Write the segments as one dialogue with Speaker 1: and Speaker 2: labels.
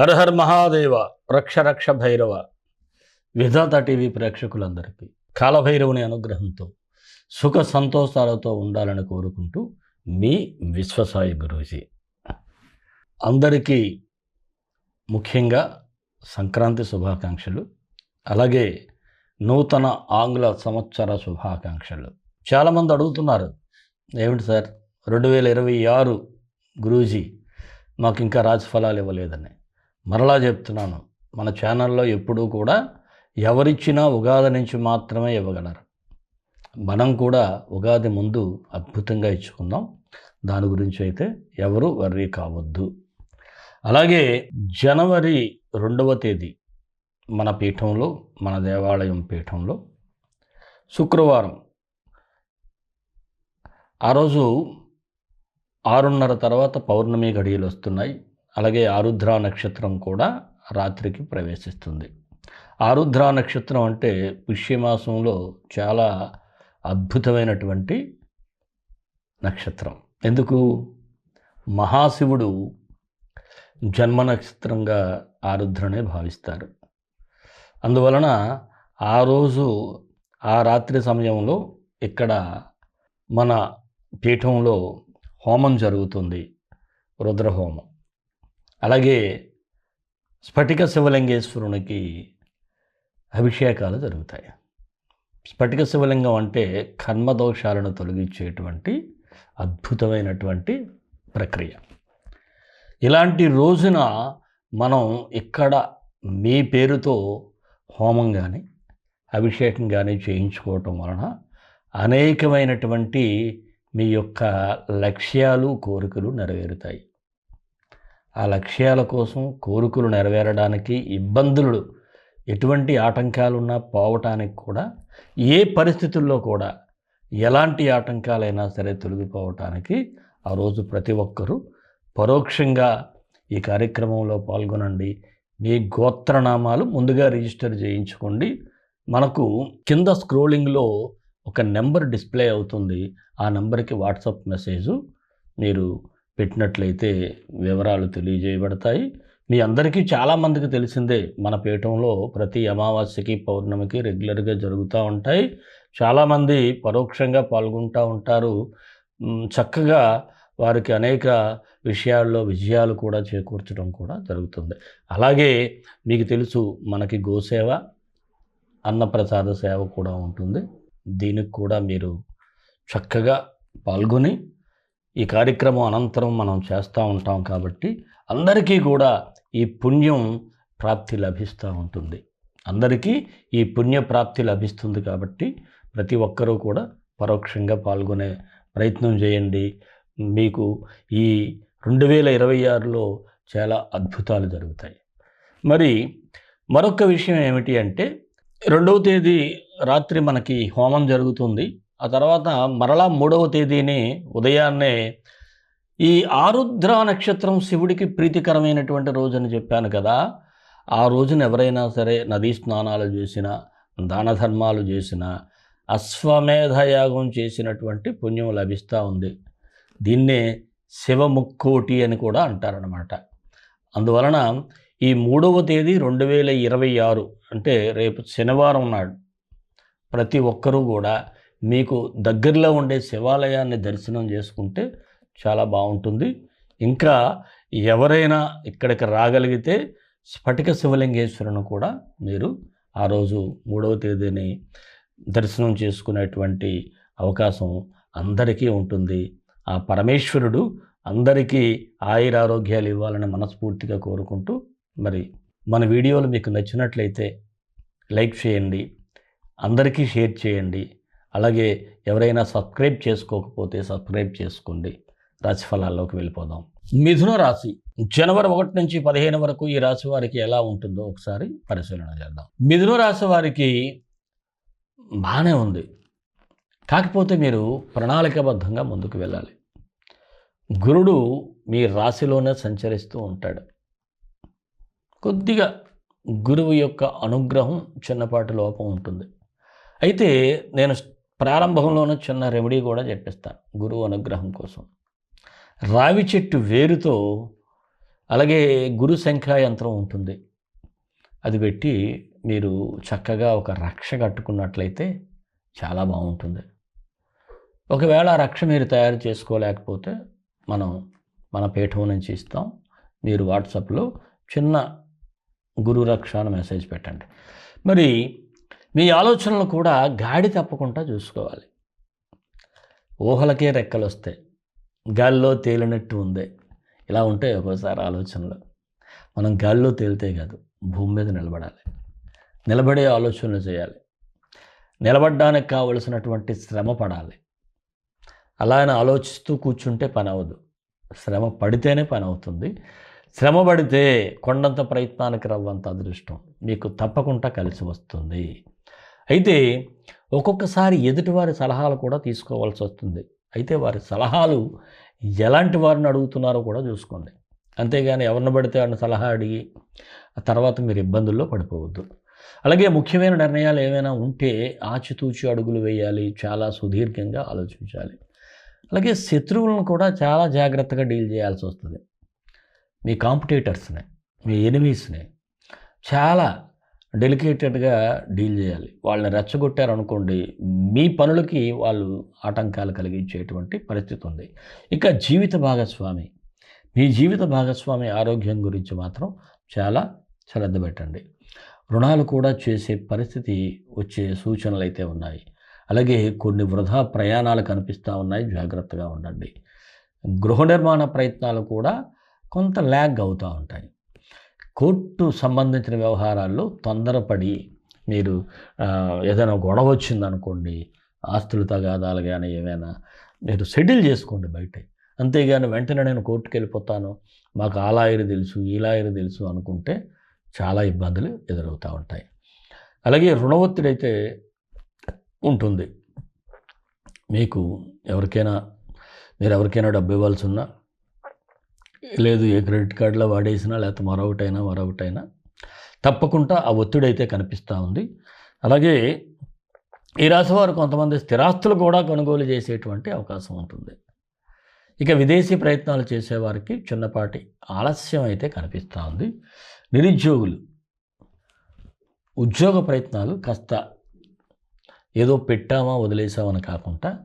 Speaker 1: హరహర్ మహాదేవ రక్ష రక్ష భైరవ. విధాత టీవీ ప్రేక్షకులందరికీ కాలభైరవుని అనుగ్రహంతో సుఖ సంతోషాలతో ఉండాలని కోరుకుంటూ మీ విశ్వసాయి గురూజీ. అందరికీ ముఖ్యంగా సంక్రాంతి శుభాకాంక్షలు అలాగే నూతన ఆంగ్ల సంవత్సర శుభాకాంక్షలు. చాలామంది అడుగుతున్నారు ఏమిటి సార్ రెండు వేల ఇరవై ఆరు గురూజీ మాకు ఇంకా రాజఫలాలు ఇవ్వలేదని? మరలా చెప్తున్నాను మన ఛానల్లో ఎప్పుడూ కూడా ఎవరిచ్చినా ఉగాది నుంచి మాత్రమే ఇవ్వగలరు. మనం కూడా ఉగాది ముందు అద్భుతంగా ఇచ్చుకుందాం. దాని గురించి అయితే ఎవరు వర్రీ కావద్దు. అలాగే జనవరి రెండవ తేదీ మన పీఠంలో మన దేవాలయం పీఠంలో శుక్రవారం. ఆ రోజు ఆరున్నర తర్వాత పౌర్ణమి గడియలు వస్తున్నాయి. అలాగే ఆరుద్ర నక్షత్రం కూడా రాత్రికి ప్రవేశిస్తుంది. ఆరుద్ర నక్షత్రం అంటే పుష్యమాసంలో చాలా అద్భుతమైనటువంటి నక్షత్రం. ఎందుకు? మహాశివుడు జన్మ నక్షత్రంగా ఆరుద్రనే భావిస్తారు. అందువలన ఆ రోజు ఆ రాత్రి సమయంలో ఇక్కడ మన పీఠంలో హోమం జరుగుతుంది రుద్రహోమం. అలాగే స్ఫటిక శివలింగేశ్వరునికి అభిషేకాలు జరుగుతాయి. స్ఫటిక శివలింగం అంటే కర్మదోషాలను తొలగించేటువంటి అద్భుతమైనటువంటి ప్రక్రియ. ఇలాంటి రోజున మనం ఇక్కడ మీ పేరుతో హోమం కానీ అభిషేకం కానీ చేయించుకోవటం వలన అనేకమైనటువంటి మీ యొక్క లక్ష్యాలు కోరికలు నెరవేరుతాయి. ఆ లక్ష్యాల కోసం కోరికలు నెరవేరడానికి ఇబ్బందులు ఎటువంటి ఆటంకాలున్నా పోవటానికి కూడా ఏ పరిస్థితుల్లో కూడా ఎలాంటి ఆటంకాలైనా సరే తొలగిపోవటానికి ఆ రోజు ప్రతి ఒక్కరూ పరోక్షంగా ఈ కార్యక్రమంలో పాల్గొనండి. మీ గోత్రనామాలు ముందుగా రిజిస్టర్ చేయించుకోండి. మనకు కింద స్క్రోలింగ్లో ఒక నెంబర్ డిస్ప్లే అవుతుంది. ఆ నెంబర్కి వాట్సాప్ మెసేజ్ మీరు పెట్టినట్లయితే వివరాలు తెలియజేయబడతాయి. మీ అందరికీ చాలామందికి తెలిసిందే మన పీఠంలో ప్రతి అమావాస్యకి పౌర్ణమికి రెగ్యులర్గా జరుగుతూ ఉంటాయి. చాలామంది పరోక్షంగా పాల్గొంటూ ఉంటారు. చక్కగా వారికి అనేక విషయాల్లో విజయాలు కూడా చేకూర్చడం కూడా జరుగుతుంది. అలాగే మీకు తెలుసు మనకి గోసేవ అన్నప్రసాద సేవ కూడా ఉంటుంది. దీనికి కూడా మీరు చక్కగా పాల్గొని ఈ కార్యక్రమం అనంతరం మనం చేస్తూ ఉంటాం కాబట్టి అందరికీ కూడా ఈ పుణ్యం ప్రాప్తి లభిస్తూ ఉంటుంది. అందరికీ ఈ పుణ్య ప్రాప్తి లభిస్తుంది కాబట్టి ప్రతి ఒక్కరూ కూడా పరోక్షంగా పాల్గొనే ప్రయత్నం చేయండి. మీకు ఈ రెండు వేల ఇరవై ఆరులో చాలా అద్భుతాలు జరుగుతాయి. మరి మరొక విషయం ఏమిటి అంటే రెండవ తేదీ రాత్రి మనకి హోమం జరుగుతుంది. ఆ తర్వాత మరలా మూడవ తేదీని ఉదయాన్నే ఈ ఆరుద్ర నక్షత్రం శివుడికి ప్రీతికరమైనటువంటి రోజు అని చెప్పాను కదా. ఆ రోజున ఎవరైనా సరే నదీ స్నానాలు చేసినా దాన ధర్మాలు చేసినా అశ్వమేధ యాగం చేసినటువంటి పుణ్యం లభిస్తూ ఉంది. దీన్నే శివముక్కోటి అని కూడా అంటారనమాట అందువలన ఈ మూడవ తేదీ రెండు వేల ఇరవై ఆరు అంటే రేపు శనివారం నాడు ప్రతి ఒక్కరూ కూడా మీకు దగ్గరలో ఉండే శివాలయాన్ని దర్శనం చేసుకుంటే చాలా బాగుంటుంది. ఇంకా ఎవరైనా ఇక్కడికి రాగలిగితే స్ఫటిక శివలింగేశ్వరుని కూడా మీరు ఆ రోజు మూడవ తేదీని దర్శనం చేసుకునేటువంటి అవకాశం అందరికీ ఉంటుంది. ఆ పరమేశ్వరుడు అందరికీ ఆయురారోగ్యాలు ఇవ్వాలని మనస్ఫూర్తిగా కోరుకుంటూ మరి మన వీడియోలు మీకు నచ్చినట్లయితే లైక్ చేయండి అందరికీ షేర్ చేయండి. అలాగే ఎవరైనా సబ్స్క్రైబ్ చేసుకోకపోతే సబ్స్క్రైబ్ చేసుకోండి. రాశిఫలాల్లోకి వెళ్ళిపోదాం. మిథున రాశి. జనవరి ఒకటి నుంచి పదిహేను వరకు ఈ రాశి వారికి ఎలా ఉంటుందో ఒకసారి పరిశీలన చేద్దాం. మిథున రాశి వారికి బాగానే ఉంది. కాకపోతే మీరు ప్రణాళికబద్ధంగా ముందుకు వెళ్ళాలి. గురుడు మీ రాశిలోనే సంచరిస్తూ ఉంటాడు. కొద్దిగా గురువు యొక్క అనుగ్రహం చిన్నపాటి లోపం ఉంటుంది. అయితే నేను ప్రారంభంలోనే చిన్న రెమెడీ కూడా చెప్పిస్తాను గురువు అనుగ్రహం కోసం. రావి చెట్టు వేరుతో అలాగే గురు సంఖ్యా యంత్రం ఉంటుంది. అది పెట్టి మీరు చక్కగా ఒక రక్ష కట్టుకున్నట్లయితే చాలా బాగుంటుంది. ఒకవేళ ఆ రక్ష మీరు తయారు చేసుకోలేకపోతే మనం మన పీఠం నుంచి ఇస్తాం. మీరు వాట్సాప్లో చిన్న గురు రక్ష అని మెసేజ్ పెట్టండి. మరి మీ ఆలోచనలు కూడా గాడి తప్పకుండా చూసుకోవాలి. ఊహలకే రెక్కలు వస్తాయి గాల్లో తేలినట్టు ఉంది. ఇలా ఉంటాయి ఒక్కోసారి ఆలోచనలు. మనం గాల్లో తేలితే కాదు భూమి మీద నిలబడాలి. నిలబడే ఆలోచనలు చేయాలి. నిలబడడానికి కావలసినటువంటి శ్రమ పడాలి. అలా అని ఆలోచిస్తూ కూర్చుంటే పని అవ్వదు. శ్రమ పడితేనే పని అవుతుంది. శ్రమ పడితే కొండంత ప్రయత్నానికి రవ్వంత అదృష్టం మీకు తప్పకుండా కలిసి వస్తుంది. అయితే ఒక్కొక్కసారి ఎదుటివారి సలహాలు కూడా తీసుకోవాల్సి వస్తుంది. అయితే వారి సలహాలు ఎలాంటి వారిని అడుగుతున్నారో కూడా చూసుకోండి. అంతేగాని ఎవరిని పడితే వారిని సలహా అడిగి ఆ తర్వాత మీరు ఇబ్బందుల్లో పడిపోవద్దు. అలాగే ముఖ్యమైన నిర్ణయాలు ఏమైనా ఉంటే ఆచితూచి అడుగులు వేయాలి చాలా సుదీర్ఘంగా ఆలోచించాలి. అలాగే శత్రువులను కూడా చాలా జాగ్రత్తగా డీల్ చేయాల్సి వస్తుంది. మీ కాంపిటేటర్స్ని మీ ఎనిమీస్ని చాలా డెలికేటెడ్గా డీల్ చేయాలి. వాళ్ళని రెచ్చగొట్టారనుకోండి మీ పనులకి వాళ్ళు ఆటంకాలు కలిగించేటువంటి పరిస్థితి ఉంది. ఇక జీవిత భాగస్వామి మీ జీవిత భాగస్వామి ఆరోగ్యం గురించి మాత్రం చాలా శ్రద్ధ పెట్టండి. రుణాలు కూడా చేసే పరిస్థితి వచ్చే సూచనలు అయితే ఉన్నాయి. అలాగే కొన్ని వృధా ప్రయాణాలు కనిపిస్తూ ఉన్నాయి జాగ్రత్తగా ఉండండి. గృహ నిర్మాణ ప్రయత్నాలు కూడా కొంత ల్యాగ్ అవుతూ ఉంటాయి. కోర్టు సంబంధించిన వ్యవహారాల్లో తొందరపడి మీరు ఏదైనా గొడవ వచ్చిందనుకోండి ఆస్తులు తగాదాలు కానీ ఏమైనా మీరు సెటిల్ చేసుకోండి బయట. అంతేగాని వెంటనే నేను కోర్టుకు వెళ్ళిపోతాను మాకు ఆ లాయర్ తెలుసు ఈ లాయర్ తెలుసు అనుకుంటే చాలా ఇబ్బందులు ఎదురవుతూ ఉంటాయి. అలాగే రుణ ఒత్తిడి అయితే ఉంటుంది. మీకు ఎవరికైనా మీరు ఎవరికైనా డబ్బు ఇవ్వాల్సి ఉన్నా లేదు ఏ క్రెడిట్ కార్డులో వాడేసినా లేకపోతే మరొకటైనా మరొకటైనా. తప్పకుండా ఆ ఒత్తిడి అయితే కనిపిస్తూ ఉంది. అలాగే ఈ రాశి వారు కొంతమంది స్థిరాస్తులు కూడా కొనుగోలు చేసేటువంటి అవకాశం ఉంటుంది. ఇక విదేశీ ప్రయత్నాలు చేసేవారికి చిన్నపాటి ఆలస్యం అయితే కనిపిస్తూ ఉంది. నిరుద్యోగులు ఉద్యోగ ప్రయత్నాలు కాస్త ఏదో పెట్టామా వదిలేసామని కాకుండా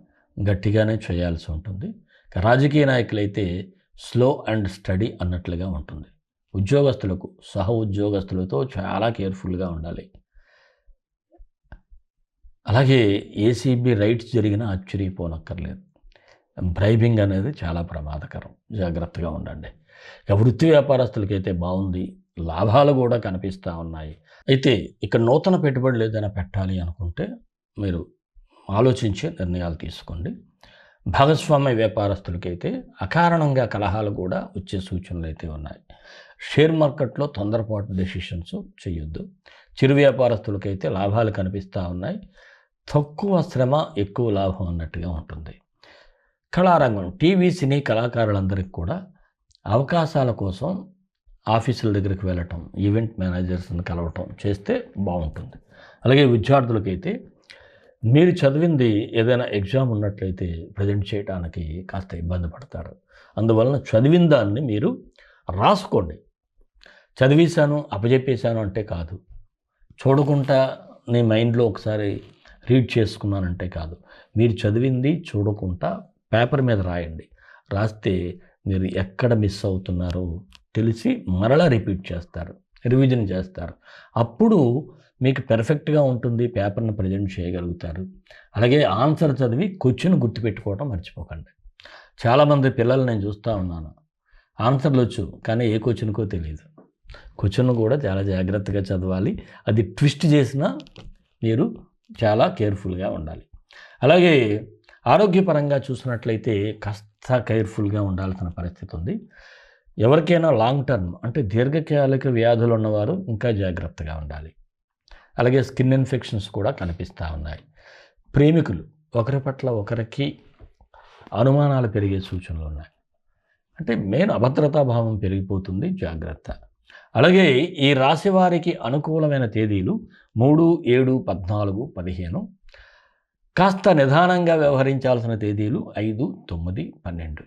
Speaker 1: గట్టిగానే చేయాల్సి ఉంటుంది. రాజకీయ నాయకులైతే స్లో అండ్ స్టడీ అన్నట్లుగా ఉంటుంది. ఉద్యోగస్తులకు సహ ఉద్యోగస్తులతో చాలా కేర్ఫుల్గా ఉండాలి. అలాగే ఏసీబీ రైట్స్ జరిగిన ఆశ్చర్యపోనక్కర్లేదు. బ్రైబింగ్ అనేది చాలా ప్రమాదకరం. జాగ్రత్తగా ఉండండి. ఇక వృత్తి వ్యాపారస్తులకైతే బాగుంది. లాభాలు కూడా కనిపిస్తూ ఉన్నాయి. అయితే ఇక్కడ నూతన పెట్టుబడులు ఏదైనా పెట్టాలి అనుకుంటే మీరు ఆలోచించి నిర్ణయాలు తీసుకోండి. భాగస్వామ్య వ్యాపారస్తులకైతే అకారణంగా కలహాలు కూడా వచ్చే సూచనలు అయితే ఉన్నాయి. షేర్ మార్కెట్లో తొందరపాటు డెసిషన్స్ చేయొద్దు. చిరు వ్యాపారస్తులకైతే లాభాలు కనిపిస్తూ ఉన్నాయి. తక్కువ శ్రమ ఎక్కువ లాభం అన్నట్టుగా ఉంటుంది. కళారంగం టీవీ సినీ కళాకారులందరికీ కూడా అవకాశాల కోసం ఆఫీసుల దగ్గరికి వెళ్ళటం ఈవెంట్ మేనేజర్స్ని కలవటం చేస్తే బాగుంటుంది. అలాగే విద్యార్థులకైతే మీరు చదివింది ఏదైనా ఎగ్జామ్ ఉన్నట్లయితే ప్రజెంట్ చేయడానికి కాస్త ఇబ్బంది పడతారు. అందువలన చదివిన దాన్ని మీరు రాసుకోండి. చదివేశాను అప్పచెప్పేశాను అంటే కాదు. చూడకుండా నీ మైండ్లో ఒకసారి రీడ్ చేసుకున్నానంటే కాదు. మీరు చదివింది చూడకుండా పేపర్ మీద రాయండి. రాస్తే మీరు ఎక్కడ మిస్ అవుతున్నారో తెలిసి మరలా రిపీట్ చేస్తారు. రివిజన్ చేస్తారు. అప్పుడు మీకు పెర్ఫెక్ట్గా ఉంటుంది పేపర్ని ప్రజెంట్ చేయగలుగుతారు. అలాగే ఆన్సర్ చదివి క్వశ్చన్ గుర్తుపెట్టుకోవడం మర్చిపోకండి. చాలామంది పిల్లలు నేను చూస్తూ ఉన్నాను. ఆన్సర్లు వచ్చు కానీ ఏ క్వశ్చన్కో తెలియదు క్వశ్చన్ కూడా చాలా జాగ్రత్తగా చదవాలి. అది ట్విస్ట్ చేసినా మీరు చాలా కేర్ఫుల్గా ఉండాలి. అలాగే ఆరోగ్యపరంగా చూసినట్లయితే కాస్త కేర్ఫుల్గా ఉండాల్సిన పరిస్థితి ఉంది. ఎవరికైనా లాంగ్ టర్మ్ అంటే దీర్ఘకాలిక వ్యాధులు ఉన్నవారు ఇంకా జాగ్రత్తగా ఉండాలి. అలాగే స్కిన్ ఇన్ఫెక్షన్స్ కూడా కనిపిస్తూ ఉన్నాయి. ప్రేమికులు ఒకరి పట్ల ఒకరికి అనుమానాలు పెరిగే సూచనలు ఉన్నాయి. అంటే మెయిన్ అభద్రతా భావం పెరిగిపోతుంది జాగ్రత్త. అలాగే ఈ రాశి వారికి అనుకూలమైన తేదీలు మూడు ఏడు పద్నాలుగు పదిహేను కాస్త నిదానంగా వ్యవహరించాల్సిన తేదీలు ఐదు తొమ్మిది పన్నెండు.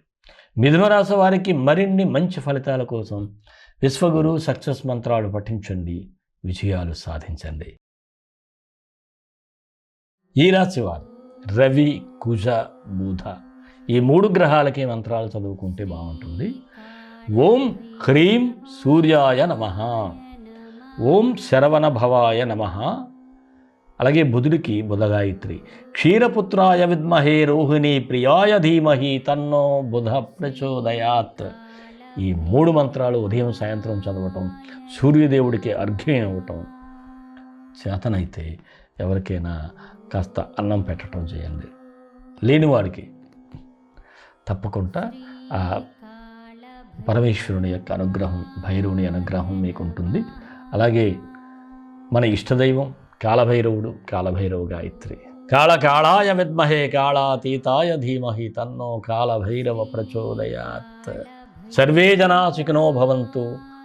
Speaker 1: మిథునరాశి వారికి మరిన్ని మంచి ఫలితాల కోసం విశ్వగురు సక్సెస్ మంత్రాలు పఠించండి విజయాలు సాధించండి. ఈ రాశి వారు రవి కుజ బుధ ఈ మూడు గ్రహాలకి మంత్రాలు చదువుకుంటే బాగుంటుంది. ఓం హ్రీం సూర్యాయ నమ. ఓం శరవణ భవాయ నమ. అలాగే బుధుడికి బుధగాయత్రి. క్షీరపుత్రాయ విద్మహే రోహిణి ప్రియాయ ధీమహి తన్నో బుధ ప్రచోదయాత్. ఈ మూడు మంత్రాలు ఉదయం సాయంత్రం చదవటం సూర్యదేవుడికి అర్ఘ్యం ఇవ్వటం చేతనైతే ఎవరికైనా కాస్త అన్నం పెట్టడం చేయండి. లేనివాడికి తప్పకుండా ఆ పరమేశ్వరుని యొక్క అనుగ్రహం భైరవుని అనుగ్రహం మీకు ఉంటుంది అలాగే మన ఇష్టదైవం కాలభైరవుడు కాలభైరవ గాయత్రి. కాళకాళాయ విద్మహే కాళాతీతాయ ధీమహి తన్నో కాలభైరవ ప్రచోదయాత్. సర్వే జనా సుఖినో భవంతు.